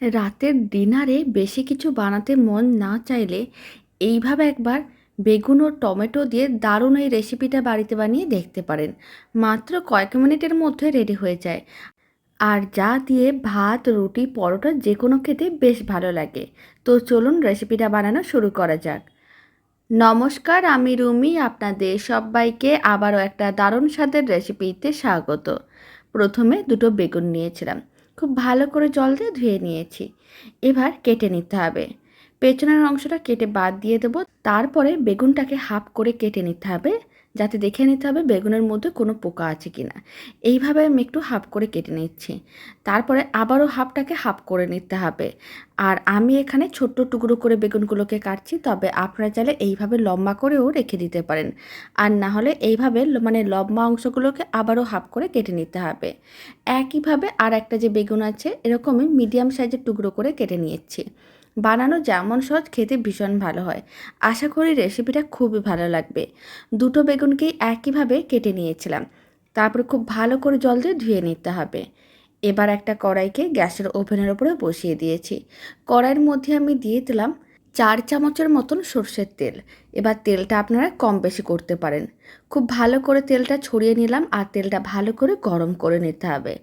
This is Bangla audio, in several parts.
রাতের ডিনারে বেশি কিছু বানাতে মন না চাইলে এইভাবে একবার বেগুন ও টমেটো দিয়ে দারুণ এই রেসিপিটা বাড়িতে বানিয়ে দেখতে পারেন। মাত্র কয়েক মিনিটের মধ্যে রেডি হয়ে যায়। আর যা দিয়ে ভাত, রুটি, পরোটা যে কোনো খেতে বেশ ভালো লাগে। তো চলুন রেসিপিটা বানানো শুরু করা যাক। নমস্কার, আমি রুমি, আপনাদের সবাইকে আবারও একটা দারুণ স্বাদের রেসিপিতে স্বাগত। প্রথমে দুটো বেগুন নিয়েছিলাম। খুব ভালো করে জল দিয়ে ধুয়ে নিয়েছি। এবার কেটে নিতে হবে। পেছনের অংশটা কেটে বাদ দিয়ে দেবো। তারপরে বেগুনটাকে হাফ করে কেটে নিতে হবে, যাতে দেখে নিতে হবে বেগুনের মধ্যে কোনো পোকা আছে কি না এইভাবে আমি একটু হাফ করে কেটে নিচ্ছি। তারপরে আবারও হাফটাকে হাফ করে নিতে হবে। আর আমি এখানে ছোট্ট টুকরো করে বেগুনগুলোকে কাটছি, তবে আপনারা চাইলে এইভাবে লম্বা করেও রেখে দিতে পারেন। আর না হলে এইভাবে মানে লম্বা অংশগুলোকে আবারও হাফ করে কেটে নিতে হবে। একইভাবে আর একটা যে বেগুন আছে, এরকমই মিডিয়াম সাইজের টুকরো করে কেটে নিয়েছি। বানানো যেমন সহজ, খেতে ভীষণ ভালো হয়। আশা করি রেসিপিটা খুবই ভালো লাগবে। দুটো বেগুনকেই একইভাবে কেটে নিয়েছিলাম। তারপর খুব ভালো করে জল দিয়ে ধুয়ে নিতে হবে। এবার একটা কড়াইকে গ্যাসের ওভেনের ওপরে বসিয়ে দিয়েছি। কড়াইয়ের মধ্যে আমি দিয়ে দিলাম চার চামচের মতন সর্ষের তেল। এবার তেলটা আপনারা কম বেশি করতে পারেন। খুব ভালো করে তেলটা ছড়িয়ে নিলাম আর তেলটা ভালো করে গরম করে নিতে হবে।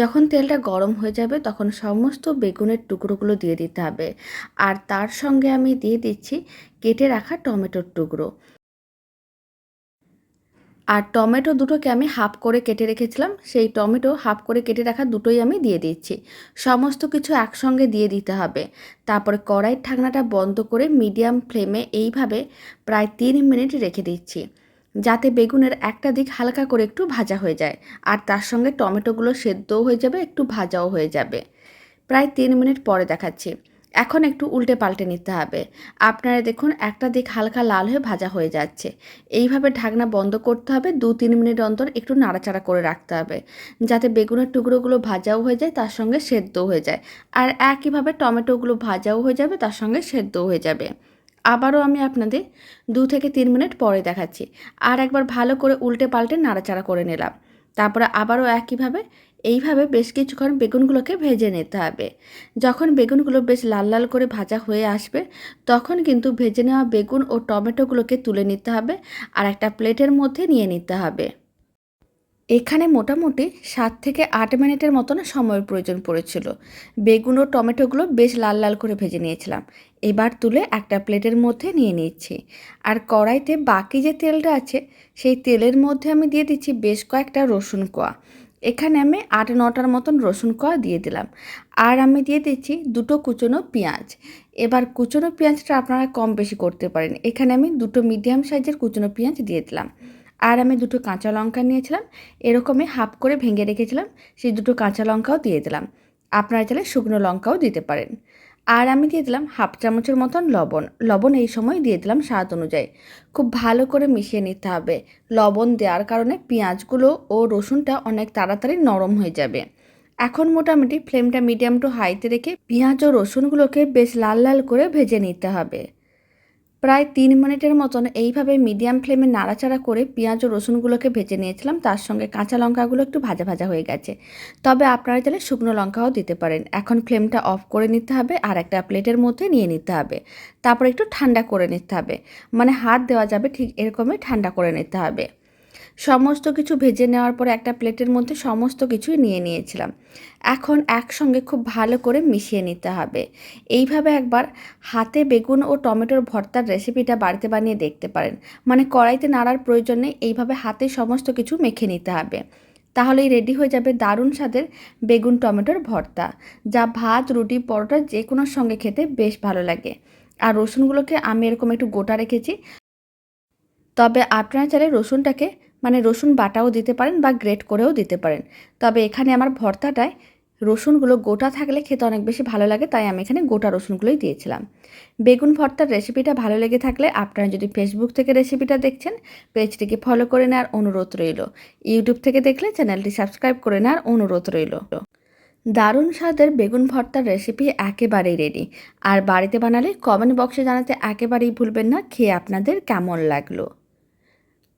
যখন তেলটা গরম হয়ে যাবে তখন সমস্ত বেগুনের টুকরোগুলো দিয়ে দিতে হবে। আর তার সঙ্গে আমি দিয়ে দিচ্ছি কেটে রাখা টমেটোর টুকরো। আর টমেটো দুটোকে আমি হাফ করে কেটে রেখেছিলাম, সেই টমেটো হাফ করে কেটে রাখা দুটোই আমি দিয়ে দিচ্ছি। সমস্ত কিছু একসঙ্গে দিয়ে দিতে হবে। তারপরে কড়াইয়ের ঢাকনাটা বন্ধ করে মিডিয়াম ফ্লেমে এইভাবে প্রায় তিন মিনিট রেখে দিচ্ছি, যাতে বেগুনের একটা দিক হালকা করে একটু ভাজা হয়ে যায়, আর তার সঙ্গে টমেটোগুলো সেদ্ধও হয়ে যাবে, একটু ভাজাও হয়ে যাবে। প্রায় তিন মিনিট পরে দেখাচ্ছি। এখন একটু উল্টে পাল্টে নিতে হবে। আপনারা দেখুন, একটা দিক হালকা লাল হয়ে ভাজা হয়ে যাচ্ছে। এইভাবে ঢাকনা বন্ধ করতে হবে দু তিন মিনিট অন্তর একটু নাড়াচাড়া করে রাখতে হবে। যাতে বেগুনের টুকরোগুলো ভাজাও হয়ে যায়, তার সঙ্গে সেদ্ধও হয়ে যায়। আর একইভাবে টমেটোগুলো ভাজাও হয়ে যাবে, তার সঙ্গে সেদ্ধও হয়ে যাবে। আবারও আমি আপনাদের দু থেকে তিন মিনিট পরে দেখাচ্ছি। আর একবার ভালো করে উল্টে পাল্টে নাড়াচাড়া করে নিলাম। তারপরে আবারও একইভাবে, এইভাবে বেশ কিছুক্ষণ বেগুনগুলোকে ভেজে নিতে হবে। যখন বেগুনগুলো বেশ লাল লাল করে ভাজা হয়ে আসবে, তখন কিন্তু ভেজে নেওয়া বেগুন ও টমেটোগুলোকে তুলে নিতে হবে আর একটা প্লেটের মধ্যে নিয়ে নিতে হবে। এখানে মোটামুটি সাত থেকে আট মিনিটের মতন সময়ের প্রয়োজন পড়েছিল। বেগুন ও টমেটোগুলো বেশ লাল লাল করে ভেজে নিয়েছিলাম। এবার তুলে একটা প্লেটের মধ্যে নিয়ে নিচ্ছি। আর কড়াইতে বাকি যে তেলটা আছে, সেই তেলের মধ্যে আমি দিয়ে দিচ্ছি বেশ কয়েকটা রসুন কোয়া। এখানে আমি আট নটার মতন রসুন কোয়া দিয়ে দিলাম। আর আমি দিয়ে দিচ্ছি দুটো কুচনো পেঁয়াজ। এবার কুচনো পেঁয়াজটা আপনারা কম বেশি করতে পারেন। এখানে আমি দুটো মিডিয়াম সাইজের কুচনো পেঁয়াজ দিয়ে দিলাম। আর আমি দুটো কাঁচা লঙ্কা নিয়েছিলাম, এরকমই হাফ করে ভেঙে রেখেছিলাম, সেই দুটো কাঁচা লঙ্কাও দিয়ে দিলাম। আপনারা চাইলে শুকনো লঙ্কাও দিতে পারেন। আর আমি দিয়ে দিলাম হাফ চামচের মতন লবণ। লবণ এই সময় দিয়ে দিলাম স্বাদ অনুযায়ী। খুব ভালো করে মিশিয়ে নিতে হবে। লবণ দেওয়ার কারণে পেঁয়াজগুলো ও রসুনটা অনেক তাড়াতাড়ি নরম হয়ে যাবে। এখন মোটামুটি ফ্লেমটা মিডিয়াম টু হাইতে রেখে পেঁয়াজ ও রসুনগুলোকে বেশ লাল লাল করে ভেজে নিতে হবে। প্রায় তিন মিনিটের মতন এইভাবে মিডিয়াম ফ্লেমে নাড়াচাড়া করে পেঁয়াজ ও রসুনগুলোকে ভেজে নিয়েছিলাম। তার সঙ্গে কাঁচা লঙ্কাগুলো একটু ভাজা ভাজা হয়ে গেছে। তবে আপনারা চাইলে শুকনো লঙ্কাও দিতে পারেন। এখন ফ্লেমটা অফ করে নিতে হবে আর একটা প্লেটের মধ্যে নিয়ে নিতে হবে। তারপর একটু ঠান্ডা করে নিতে হবে। মানে হাত দেওয়া যাবে ঠিক এরকমই ঠান্ডা করে নিতে হবে। সমস্ত কিছু ভেজে নেওয়ার পরে একটা প্লেটের মধ্যে সমস্ত কিছুই নিয়ে নিয়েছিলাম। এখন একসঙ্গে খুব ভালো করে মিশিয়ে নিতে হবে। এইভাবে একবার হাতে বেগুন ও টমেটোর ভর্তার রেসিপিটা বাড়িতে বানিয়ে দেখতে পারেন। মানে কড়াইতে নাড়ার প্রয়োজন নেই, এইভাবে হাতে সমস্ত কিছু মেখে নিতে হবে। তাহলেই রেডি হয়ে যাবে দারুণ স্বাদের বেগুন টমেটোর ভর্তা, যা ভাত, রুটি, পরোটা যে কোনো সঙ্গে খেতে বেশ ভালো লাগে। আর রসুনগুলোকে আমি এরকম একটু গোটা রেখেছি। তবে আপনারা চাইলে রসুনটাকে মানে রসুন বাটাও দিতে পারেন বা গ্রেট করেও দিতে পারেন। তবে এখানে আমার ভর্তাটায় রসুনগুলো গোটা থাকলে খেতে অনেক বেশি ভালো লাগে, তাই আমি এখানে গোটা রসুনগুলোই দিয়েছিলাম। বেগুন ভর্তার রেসিপিটা ভালো লেগে থাকলে আপনারা যদি ফেসবুক থেকে রেসিপিটা দেখছেন, পেজটিকে ফলো করে নেওয়ার অনুরোধ রইল। ইউটিউব থেকে দেখলে চ্যানেলটি সাবস্ক্রাইব করে নেওয়ার অনুরোধ রইল। দারুণ স্বাদের বেগুন ভর্তার রেসিপি একেবারেই রেডি আর বাড়িতে বানালে কমেন্ট বক্সে জানাতে একেবারেই ভুলবেন না, খেয়ে আপনাদের কেমন লাগল?